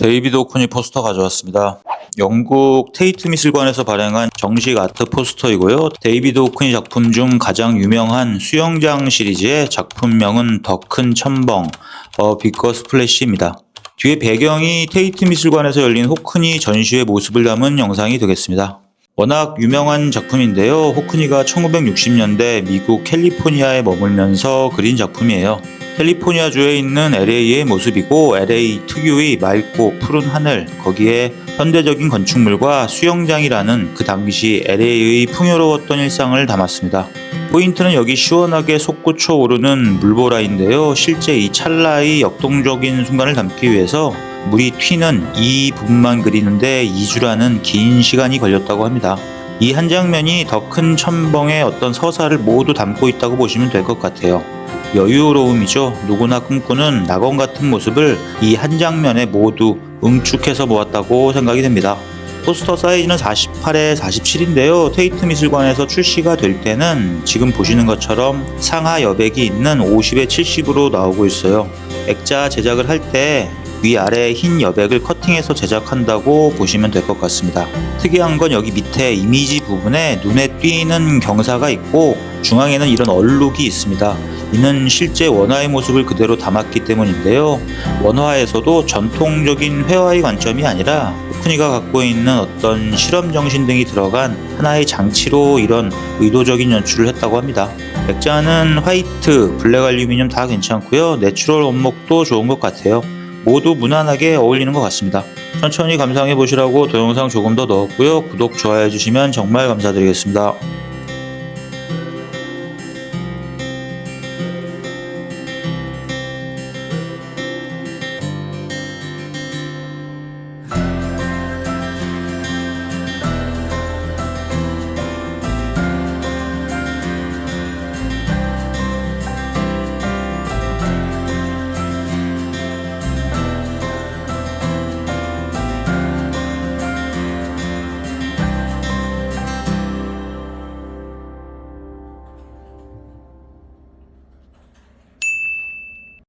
데이비드 오코니 포스터 가져왔습니다. 영국 테이트 미술관에서 발행한 정식 아트 포스터이고요. 데이비드 오코니 작품 중 가장 유명한 수영장 시리즈의 작품명은 더 큰 첨벙, 어 비커 스플래시입니다. 뒤에 배경이 테이트 미술관에서 열린 호크니 전시회 모습을 담은 영상이 되겠습니다. 워낙 유명한 작품인데요. 호크니가 1960년대 미국 캘리포니아에 머물면서 그린 작품이에요. 캘리포니아주에 있는 LA의 모습이고 LA 특유의 맑고 푸른 하늘, 거기에 현대적인 건축물과 수영장이라는 그 당시 LA의 풍요로웠던 일상을 담았습니다. 포인트는 여기 시원하게 솟구쳐 오르는 물보라인데요. 실제 이 찰나의 역동적인 순간을 담기 위해서 물이 튀는 이 부분만 그리는데 2주라는 긴 시간이 걸렸다고 합니다. 이 한 장면이 더 큰 첨벙의 어떤 서사를 모두 담고 있다고 보시면 될 것 같아요. 여유로움이죠. 누구나 꿈꾸는 낙원 같은 모습을 이 한 장면에 모두 응축해서 모았다고 생각이 됩니다. 포스터 사이즈는 48에 47인데요. 테이트 미술관에서 출시가 될 때는 지금 보시는 것처럼 상하 여백이 있는 50에 70으로 나오고 있어요. 액자 제작을 할 때 위아래 흰 여백을 커팅해서 제작한다고 보시면 될 것 같습니다. 특이한 건 여기 밑에 이미지 부분에 눈에 띄는 경사가 있고 중앙에는 이런 얼룩이 있습니다. 이는 실제 원화의 모습을 그대로 담았기 때문인데요. 원화에서도 전통적인 회화의 관점이 아니라 호크니가 갖고 있는 어떤 실험 정신 등이 들어간 하나의 장치로 이런 의도적인 연출을 했다고 합니다. 액자는 화이트, 블랙 알루미늄 다 괜찮고요. 내추럴 원목도 좋은 것 같아요. 모두 무난하게 어울리는 것 같습니다. 천천히 감상해 보시라고 동영상 조금 더 넣었고요. 구독, 좋아해 주시면 정말 감사드리겠습니다.